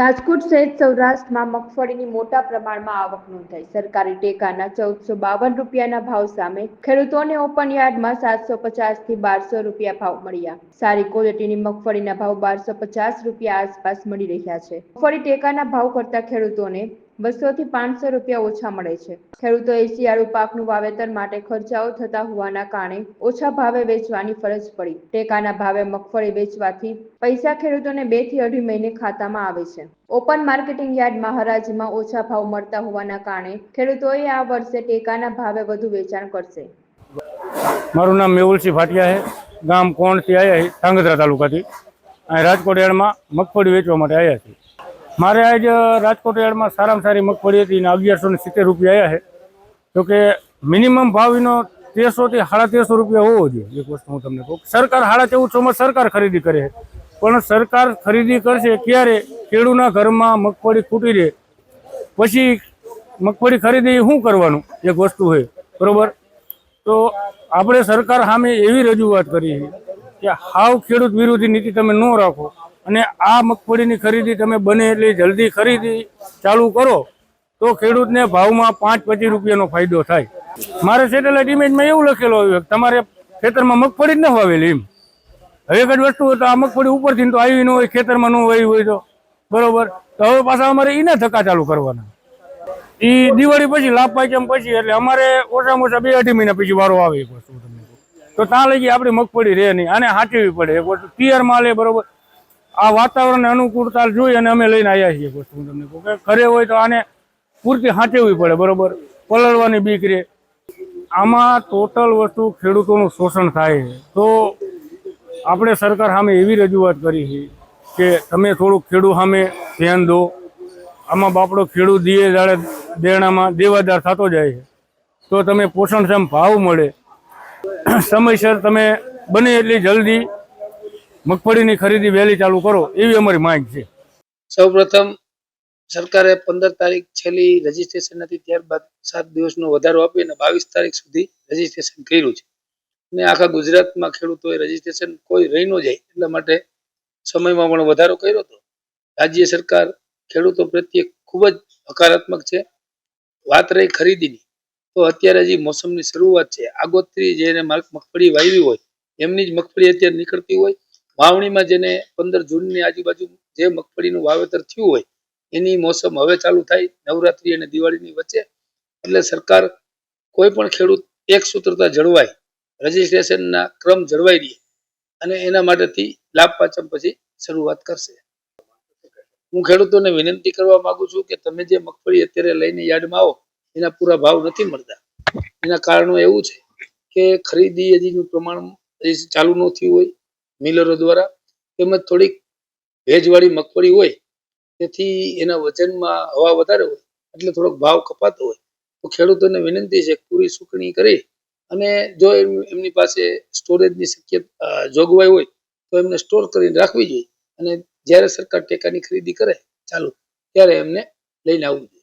રાજકોટ સહિત સૌરાષ્ટ્રમાં મગફળીની મોટા પ્રમાણમાં આવક નોંધાઈ. સરકારી ટેકાના ચૌદસો બાવન રૂપિયાના ભાવ સામે ખેડૂતોને ઓપન યાર્ડમાં સાતસો પચાસથી બારસો રૂપિયા ભાવ મળ્યા. સારી ક્વોલિટીની મગફળીના ભાવ બારસો પચાસ રૂપિયા આસપાસ મળી રહ્યા છે. મગફળી ટેકાના ભાવ કરતા ખેડૂતોને બસો થી પાંચસો રૂપિયા ઓછા મળે છે. ખેડૂતોએ શિયાળુ પાકનું વાવેતર માટે ખર્ચાઓ થતા હોવાના કારણે ઓછા ભાવે વેચવાની ફરજ પડી. ટેકાના ભાવે મગફળી વેચવાથી પૈસા ખેડૂતોને બેથી અઢી મહિને ખાતામાં આવે છે. ઓપન માર્કેટિંગ યાર્ડ મહારાજમાં ઓછા ભાવ મળતા હોવાના કારણે ખેડૂતોએ આ વર્ષે ટેકાના ભાવે વધુ વેચાણ કરશે. મારું નામ મેહુલસિંહ ભાટિયા છે. ગામ કોણથી આવ્યા છે? ધાંગધ્રા તાલુકાથી. અહીં રાજકોટ યાર્ડમાં મગફળી વેચવા માટે આવ્યા છે મારે આજ રાજકોટ યાર્ડમાં સારામાં સારી મગફળી હતી ને અગિયારસો ને સિત્તેર રૂપિયા આવ્યા છે. તો કે મિનિમમ ભાવ એનો તેરસોથી સાડા તેરસો રૂપિયા હોવો જોઈએ. એક વસ્તુ હું તમને કહું સરકાર સાડા ચૌદસોમાં સરકાર ખરીદી કરે પણ સરકાર ખરીદી કરશે ક્યારે? ખેડૂના ઘરમાં મગફળી ખૂટી રહે. પછી મગફળી ખરીદી શું કરવાનું? એક વસ્તુ હોય. બરોબર? તો આપણે સરકાર સામે એવી રજૂઆત કરી છે કે હાવ ખેડૂત વિરોધી નીતિ તમે ન રાખો. અને આ મગફળીની ખરીદી તમે બને એટલી જલ્દી ખરીદી ચાલુ કરો, તો ખેડૂતને ભાવમાં પાંચ પચીસ રૂપિયાનો ફાયદો થાય. મારે સેટેલાઇટ ઇમેજમાં એવું લખેલું આવ્યું તમારે ખેતરમાં મગફળી જ ન વાવેલી એમ. હવે એક જ વસ્તુ તો આ મગફળી ઉપરથી તો આવી ન હોય, ખેતરમાં ન વાવી હોય તો. બરોબર? તો હવે પાછા અમારે એના ધક્કા ચાલુ કરવાના. એ દિવાળી પછી લાભ પાંચમ પછી, એટલે અમારે ઓછામાં ઓછા બે અઢી મહિના પછી વારો આવે એક વસ્તુ તમને. તો ત્યાં લગી આપણી મગફળી રહે નહીં. આને સાચવવી પડે. એક વસ્તુ પિયર માલે, બરોબર? આ વાતાવરણને અનુકૂળતા જોઈ અને અમે લઈને આવ્યા છીએ વસ્તુ તમને કહું કે ઘરે હોય તો આને પૂરતી સાચવવી પડે, બરોબર? પલળવાની બીક રહે આમાં ટોટલ વસ્તુ ખેડૂતોનું શોષણ થાય છે. તો આપણે સરકાર સામે એવી રજૂઆત કરી છે કે તમે થોડુંક ખેડૂત સામે ધ્યાન દો. આમાં બાપડો ખેડૂત દીએ દાડે દેણામાં દેવાદાર થતો જાય છે. તો તમે પોષણક્ષમ ભાવ મળે. સમયસર તમે બને એટલી જલ્દી મગફળીની ખરીદી વહેલી ચાલુ કરો, એવી અમારી માંગ છે. સૌપ્રથમ, સરકારે પંદર તારીખ છેલ્લી રજીસ્ટ્રેશન હતી, ત્યારબાદ સાત દિવસનો વધારો આપીને બાવીસ તારીખ સુધી રજીસ્ટ્રેશન કર્યું છે. અને આખા ગુજરાતમાં ખેડૂતોએ રજીસ્ટ્રેશન કોઈ રહી ન જાય, એટલા માટે સમયમાં પણ વધારો કર્યો હતો. રાજ્ય સરકાર ખેડૂતો પ્રત્યે ખૂબ જ હકારાત્મક છે. વાત રહી ખરીદીની, તો અત્યારે હજી મોસમની શરૂઆત છે. આગોતરી જેને માગ- મગફળી વાવી હોય, એમની જ મગફળી અત્યારે નીકળતી હોય વાવણીમાં જેને પંદર જૂનની આજુબાજુ જે મગફળીનું વાવેતર થયું હોય, એની મોસમ હવે ચાલુ થાય, નવરાત્રી અને દિવાળીની વચ્ચે. એટલે સરકાર કોઈ પણ ખેડૂત એક સૂત્રતા જળવાય, રજીસ્ટ્રેશનના ક્રમ જળવાઈ રહે, અને એના માટેથી લાભ પાચમ પછી શરૂઆત કરશે. હું ખેડૂતોને વિનંતી કરવા માંગુ છું કે તમે જે મગફળી અત્યારે લઈને યાર્ડમાં આવો, એના પૂરા ભાવ નથી મળતા. એના કારણો એવું છે કે ખરીદી હજીનું પ્રમાણ ચાલુ ન થયું હોય મિલરો દ્વારા તેમજ થોડીક ભેજવાળી મગફળી હોય, તેથી એના વજનમાં હવા વધારે હોય, એટલે થોડોક ભાવ કપાતો હોય, તો ખેડૂતોને વિનંતી છે પૂરી સુકણી કરી અને જો એમની પાસે સ્ટોરેજની શક્યતા જોગવાઈ હોય, તો એમને સ્ટોર કરીને રાખવી જોઈએ અને જ્યારે સરકાર ટેકાની ખરીદી કરે ચાલુ, ત્યારે એમને લઈને આવવું જોઈએ.